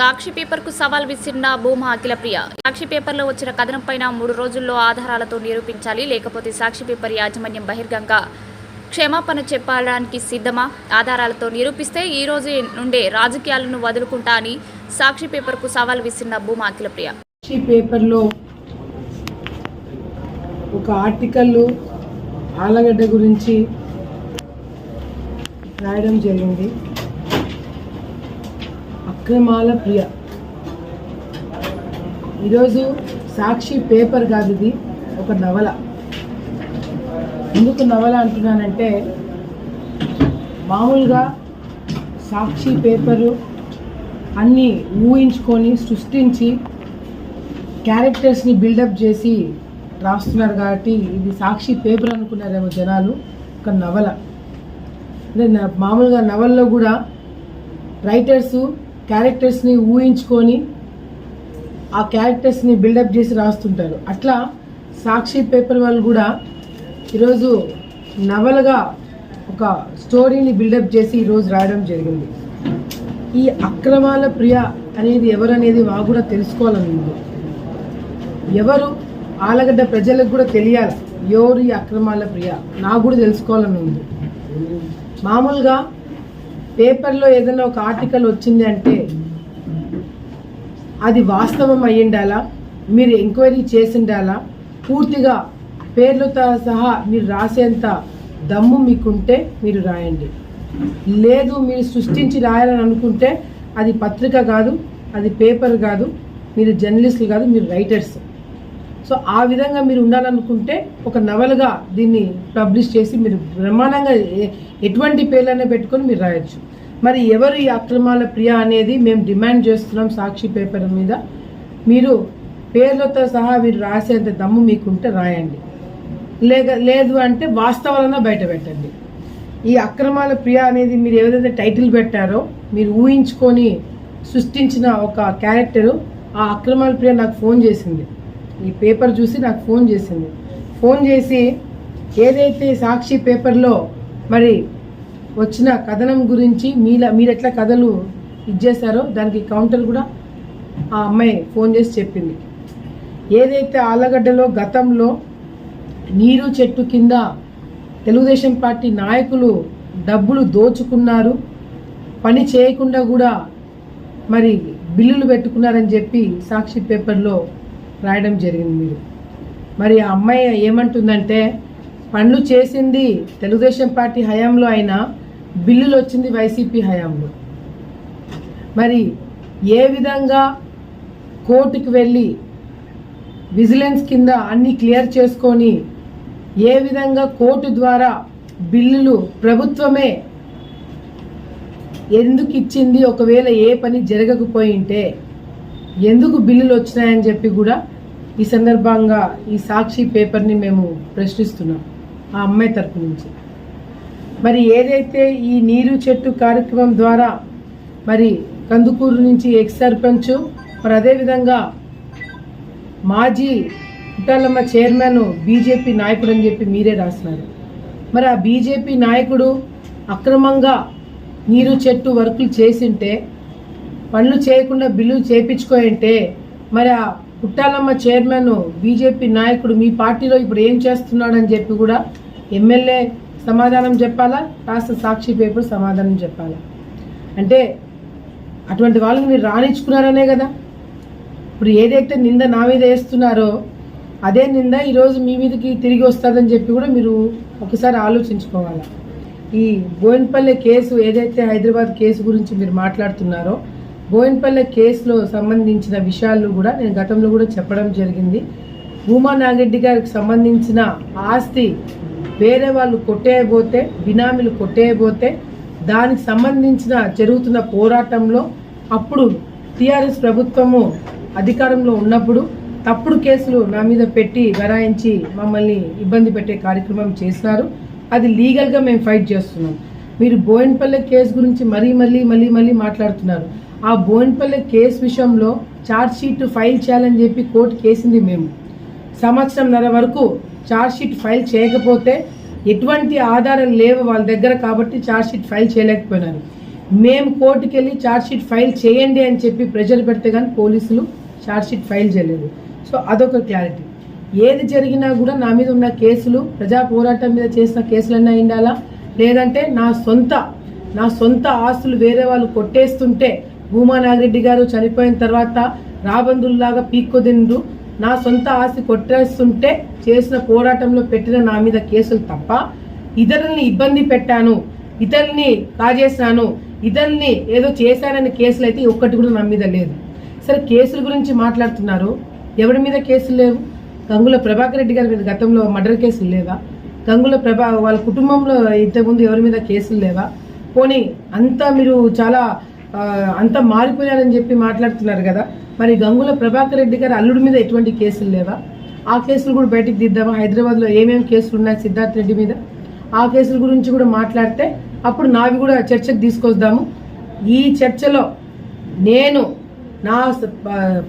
సాక్షి పేపర్కు సవాల్ విసిరిన భూమా అఖిలప్రియ. సాక్షి పేపర్లో వచ్చిన కథనం పైన మూడు రోజుల్లో ఆధారాలతో నిరూపించాలి లేకపోతే సాక్షి పేపర్ యాజమాన్యం బహిర్గంగా క్షమాపణ చెప్పడానికి సిద్ధమా? ఆధారాలతో నిరూపిస్తే ఈ రోజు నుండే రాజకీయాలను వదులుకుంటా అని సాక్షి పేపర్కు సవాల్ విసిరిన భూమా అఖిలప్రియ. సాక్షి పేపర్లో ఒక ఆర్టికల్ ఆలగడ్డ గురించి రాయడం జరిగింది. అక్రమాల ప్రియ ఈరోజు సాక్షి పేపర్ కాదు ఇది ఒక నవల. ఎందుకు నవల అంటున్నానంటే మామూలుగా సాక్షి పేపరు అన్నీ ఊహించుకొని సృష్టించి క్యారెక్టర్స్ని బిల్డప్ చేసి రాస్తున్నారు కాబట్టి ఇది సాక్షి పేపర్ అనుకున్నారేమో జనాలు ఒక నవల. అంటే మామూలుగా నవల్లో కూడా రైటర్స్ క్యారెక్టర్స్ని ఊహించుకొని ఆ క్యారెక్టర్స్ని బిల్డప్ చేసి రాస్తుంటారు. అట్లా సాక్షి పేపర్ వాళ్ళు కూడా ఈరోజు నవలగా ఒక స్టోరీని బిల్డప్ చేసి ఈరోజు రాయడం జరిగింది. ఈ అక్రమాల ప్రియ అనేది ఎవరనేది మాకు కూడా తెలుసుకోవాలని ఉంది. ఎవరు ఆలగడ్డ ప్రజలకు కూడా తెలియాలి ఎవరు ఈ అక్రమాల ప్రియ? నాకు కూడా తెలుసుకోవాలని ఉంది. మామూలుగా పేపర్లో ఏదైనా ఒక ఆర్టికల్ వచ్చింది అంటే అది వాస్తవం అయ్యిండాలా? మీరు ఎంక్వైరీ చేసిండాలా? పూర్తిగా పేర్లతో సహా మీరు రాసేంత దమ్ము మీకుంటే మీరు రాయండి. లేదు మీరు సృష్టించి రాయాలని అనుకుంటే అది పత్రిక కాదు అది పేపర్ కాదు మీరు జర్నలిస్టులు కాదు మీరు రైటర్స్. సో ఆ విధంగా మీరు ఉండాలనుకుంటే ఒక నవల్గా దీన్ని పబ్లిష్ చేసి మీరు బ్రహ్మాండంగా ఎటువంటి పేర్లనే పెట్టుకొని మీరు రాయొచ్చు. మరి ఎవరు ఈ అక్రమాల ప్రియ అనేది మేము డిమాండ్ చేస్తున్నాం సాక్షి పేపర్ మీద. మీరు పేర్లతో సహా మీరు రాసేంత దమ్ము మీకుంటే రాయండి. లేక లేదు అంటే వాస్తవాలను బయట పెట్టండి. ఈ అక్రమాల ప్రియ అనేది మీరు ఏదైతే టైటిల్ పెట్టారో మీరు ఊహించుకొని సృష్టించిన ఒక క్యారెక్టరు ఆ అక్రమాల ప్రియ నాకు ఫోన్ చేసింది. ఈ పేపర్ చూసి నాకు ఫోన్ చేసింది. ఫోన్ చేసి ఏదైతే సాక్షి పేపర్లో మరి వచ్చిన కథనం గురించి మీలా మీరు ఎట్లా కథలు ఇచ్చేసారో దానికి కౌంటర్ కూడా ఆ అమ్మాయి ఫోన్ చేసి చెప్పింది. ఏదైతే ఆలగడ్డలో గతంలో నీరు చెట్టు కింద తెలుగుదేశం పార్టీ నాయకులు డబ్బులు దోచుకున్నారు పని చేయకుండా కూడా మరి బిల్లులు పెట్టుకున్నారని చెప్పి సాక్షి పేపర్లో రాయడం జరిగింది మీరు. మరి ఆ అమ్మాయి ఏమంటుందంటే పనులు చేసింది తెలుగుదేశం పార్టీ హయాంలో అయినా బిల్లులు వచ్చింది వైసీపీ హయాంలో. మరి ఏ విధంగా కోర్టుకు వెళ్ళి విజిలెన్స్ కింద అన్ని క్లియర్ చేసుకొని ఏ విధంగా కోర్టు ద్వారా బిల్లులు ప్రభుత్వమే ఎందుకు ఇచ్చింది? ఒకవేళ ఏ పని జరగకపోయింటే ఎందుకు బిల్లులు వచ్చినాయని చెప్పి కూడా ఈ సందర్భంగా ఈ సాక్షి పేపర్ని మేము ప్రశ్నిస్తున్నాం ఆ అమ్మాయి తరపు నుంచి. మరి ఏదైతే ఈ నీరు చెట్టు కార్యక్రమం ద్వారా మరి కందుకూరు నుంచి ఎక్స్ సర్పంచ్ మరి అదేవిధంగా మాజీ పుట్టాలమ్మ చైర్మన్ బీజేపీ నాయకుడు అని చెప్పి మీరే రాసినారు. మరి ఆ బీజేపీ నాయకుడు అక్రమంగా నీరు చెట్టు వర్కులు చేసింటే పనులు చేయకుండా బిల్లులు చేపించుకోయంటే మరి ఆ పుట్టాలమ్మ చైర్మన్ బీజేపీ నాయకుడు మీ పార్టీలో ఇప్పుడు ఏం చేస్తున్నాడని చెప్పి కూడా ఎమ్మెల్యే సమాధానం చెప్పాలా? రాష్ట్ర సాక్షి పేపర్ సమాధానం చెప్పాలా? అంటే అటువంటి వాళ్ళని మీరు రాణించుకున్నారనే కదా. ఇప్పుడు ఏదైతే నింద నా మీద వేస్తున్నారో అదే నింద ఈరోజు మీ మీదకి తిరిగి వస్తుందని చెప్పి కూడా మీరు ఒకసారి ఆలోచించుకోవాలి? ఈ బోయిన్పల్లె కేసు ఏదైతే హైదరాబాద్ కేసు గురించి మీరు మాట్లాడుతున్నారో బోయిన్పల్లె కేసులో సంబంధించిన విషయాలు కూడా నేను గతంలో కూడా చెప్పడం జరిగింది. భూమా నాగరెడ్డి గారికి సంబంధించిన ఆస్తి వేరే వాళ్ళు కొట్టేయబోతే బినామీలు కొట్టేయబోతే దానికి సంబంధించిన జరుగుతున్న పోరాటంలో అప్పుడు టీఆర్ఎస్ ప్రభుత్వము అధికారంలో ఉన్నప్పుడు తప్పుడు కేసులు నా మీద పెట్టి గరాయించి మమ్మల్ని ఇబ్బంది పెట్టే కార్యక్రమం చేసినారు. అది లీగల్గా మేము ఫైట్ చేస్తున్నాం. మీరు బోయిన్పల్లె కేసు గురించి మరీ మళ్ళీ మళ్ళీ మళ్ళీ మాట్లాడుతున్నారు. ఆ బోయిన్పల్లి కేసు విషయంలో ఛార్జ్ షీట్ ఫైల్ చేయాలని చెప్పి కోర్టు కేసింది మేము. సంవత్సరంన్నర వరకు ఛార్జ్ షీట్ ఫైల్ చేయకపోతే ఎటువంటి ఆధారం లేవు వాళ్ళ దగ్గర కాబట్టి ఛార్జ్ షీట్ ఫైల్ చేయలేకపోయినారు. మేము కోర్టుకి వెళ్ళి ఛార్జ్షీట్ ఫైల్ చేయండి అని చెప్పి ప్రెషర్ పెడితే కానీ పోలీసులు ఛార్జ్షీట్ ఫైల్ చేయలేదు. సో అదొక క్లారిటీ ఏది జరిగినా కూడా నా మీద ఉన్న కేసులు ప్రజా పోరాటం మీద చేసిన కేసులన్నా ఉండాలా లేదంటే నా సొంత నా సొంత ఆస్తులు వేరే వాళ్ళు కొట్టేస్తుంటే భూమా నాగిరెడ్డి గారు చనిపోయిన తర్వాత రాబందుల్లాగా పీక్కొదిండ్రు నా సొంత ఆస్తి కొట్టేస్తుంటే చేసిన పోరాటంలో పెట్టిన నా మీద కేసులు తప్ప ఇతరుల్ని ఇబ్బంది పెట్టాను. ఇతరుల్ని కాజేశాను. ఇతరుల్ని ఏదో చేశానని కేసులు అయితే ఒక్కటి కూడా నా మీద లేదు. సరే కేసుల గురించి మాట్లాడుతున్నారు. ఎవరి మీద కేసులు లేవు? గంగుల ప్రభాకర్ రెడ్డి గారి మీద గతంలో మర్డర్ కేసులు లేవా? గంగుల ప్రభా వాళ్ళ కుటుంబంలో ఇంతకుముందు ఎవరి మీద కేసులు లేవా? పోనీ అంతా మీరు చాలా అంతా మారిపోయారని చెప్పి మాట్లాడుతున్నారు కదా. మరి గంగుల ప్రభాకర్ రెడ్డి గారు అల్లుడి మీద ఎటువంటి కేసులు లేవా? ఆ కేసులు కూడా బయటికి దిద్దామా? హైదరాబాద్లో ఏమేమి కేసులు ఉన్నాయి సిద్ధార్థ్ రెడ్డి మీద? ఆ కేసుల గురించి కూడా మాట్లాడితే అప్పుడు నావి కూడా చర్చకు తీసుకొద్దాము. ఈ చర్చలో నేను నా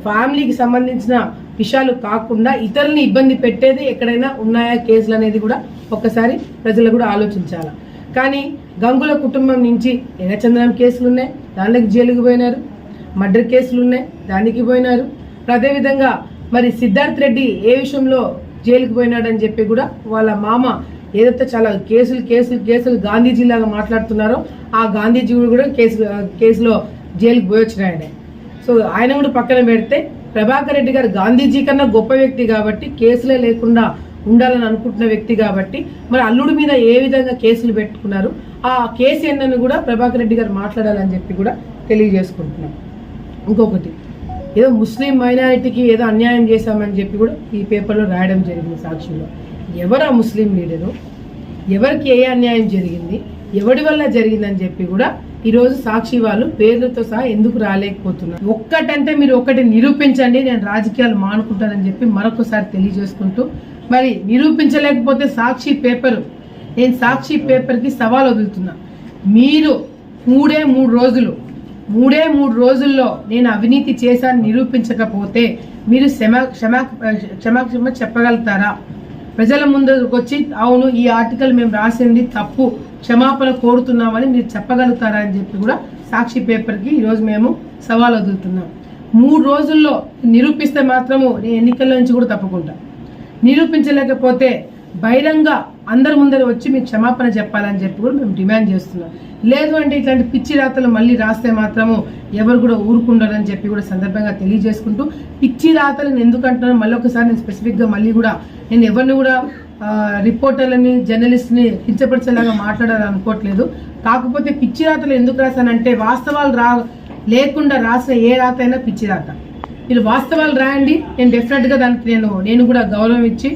ఫ్యామిలీకి సంబంధించిన విషయాలు కాకుండా ఇతరుల్ని ఇబ్బంది పెట్టేది ఎక్కడైనా ఉన్నాయా? కేసులు అనేది కూడా ఒక్కసారి ప్రజలు కూడా ఆలోచించాలి? కానీ గంగుల కుటుంబం నుంచి ఎర్రచందనం కేసులు ఉన్నాయి దానికి జైలుకి పోయినారు మర్డర్ కేసులు ఉన్నాయి దానికి పోయినారు. అదేవిధంగా మరి సిద్ధార్థ్ రెడ్డి ఏ విషయంలో జైలుకి పోయినాడని చెప్పి కూడా వాళ్ళ మామ ఏదైతే చాలా కేసులు కేసులు కేసులు గాంధీజీలాగా మాట్లాడుతున్నారో ఆ గాంధీజీ కూడా కేసు కేసులో జైలుకి పోయి సో ఆయన కూడా పక్కన పెడితే ప్రభాకర్ రెడ్డి గారు గాంధీజీ కన్నా గొప్ప వ్యక్తి కాబట్టి కేసులే లేకుండా ఉండాలని అనుకుంటున్న వ్యక్తి కాబట్టి మరి అల్లుడి మీద ఏ విధంగా కేసులు పెట్టుకున్నారు? ఆ కేసు ఏంటని కూడా ప్రభాకర్ రెడ్డి గారు మాట్లాడాలని చెప్పి కూడా తెలియజేసుకుంటున్నాం. ఇంకొకటి ఏదో ముస్లిం మైనారిటీకి ఏదో అన్యాయం చేశామని చెప్పి కూడా ఈ పేపర్లో రాయడం జరిగింది సాక్షుల్లో. ఎవరు ఆ ముస్లిం లీడరు? ఎవరికి ఏ అన్యాయం జరిగింది? ఎవడి వల్ల జరిగిందని చెప్పి కూడా ఈరోజు సాక్షి వాళ్ళు పేర్లతో సహా ఎందుకు రాలేకపోతున్నారు? ఒక్కటంటే మీరు ఒక్కటి నిరూపించండి నేను రాజకీయాలు మానుకుంటానని చెప్పి మరొకసారి తెలియజేసుకుంటూ మరి నిరూపించలేకపోతే సాక్షి పేపరు నేను సాక్షి పేపర్కి సవాల్ వదులుతున్నా. మీరు మూడే మూడు రోజులు మూడే మూడు రోజుల్లో నేను అవినీతి చేశాను నిరూపించకపోతే మీరు క్షమా క్షమా క్షమాక్షమ చెప్పగలుగుతారా? ప్రజల ముందుకు వచ్చి అవును ఈ ఆర్టికల్ మేము రాసింది తప్పు క్షమాపణ కోరుతున్నామని మీరు చెప్పగలుగుతారా అని చెప్పి కూడా సాక్షి పేపర్కి ఈరోజు మేము సవాల్ వదులుతున్నాం. మూడు రోజుల్లో నిరూపిస్తే మాత్రము నేను ఎన్నికల నుంచి కూడా తప్పుకుంటా. నిరూపించలేకపోతే బహిరంగ అందరి ముందర వచ్చి మీకు క్షమాపణ చెప్పాలని చెప్పి కూడా మేము డిమాండ్ చేస్తున్నాం. లేదు అంటే ఇట్లాంటి పిచ్చి రాతలు మళ్ళీ రాస్తే మాత్రము ఎవరు కూడా ఊరుకుండరని చెప్పి కూడా సందర్భంగా తెలియజేసుకుంటూ పిచ్చి రాతలను ఎందుకంటున్నాను మళ్ళీ ఒకసారి నేను స్పెసిఫిక్గా మళ్ళీ కూడా నేను ఎవరిని కూడా రిపోర్టర్లని జర్నలిస్ట్ని కించపరిచేలాగా మాట్లాడాలనుకోవట్లేదు. కాకపోతే పిచ్చి రాతలు ఎందుకు రాశానంటే వాస్తవాలు రా లేకుండా రాసిన ఏ రాత అయినా పిచ్చి రాత. మీరు వాస్తవాలు రాయండి నేను డెఫినెట్గా దానికి నేను నేను కూడా గౌరవం ఇచ్చి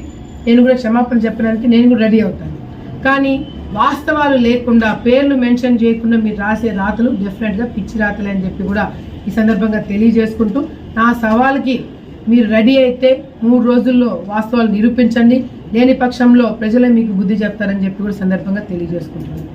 నేను కూడా క్షమాపణ చెప్పడానికి నేను కూడా రెడీ అవుతాను. కానీ వాస్తవాలు లేకుండా పేర్లు మెన్షన్ చేయకుండా మీరు రాసే రాతలు డెఫినెట్గా పిచ్చి రాతలే అని చెప్పి కూడా ఈ సందర్భంగా తెలియజేసుకుంటూ నా సవాల్కి మీరు రెడీ అయితే మూడు రోజుల్లో వాస్తవాలు నిరూపించండి. లేని పక్షంలో ప్రజలే మీకు బుద్ధి చెప్తారని చెప్పి కూడా సందర్భంగా తెలియజేసుకుంటున్నాను.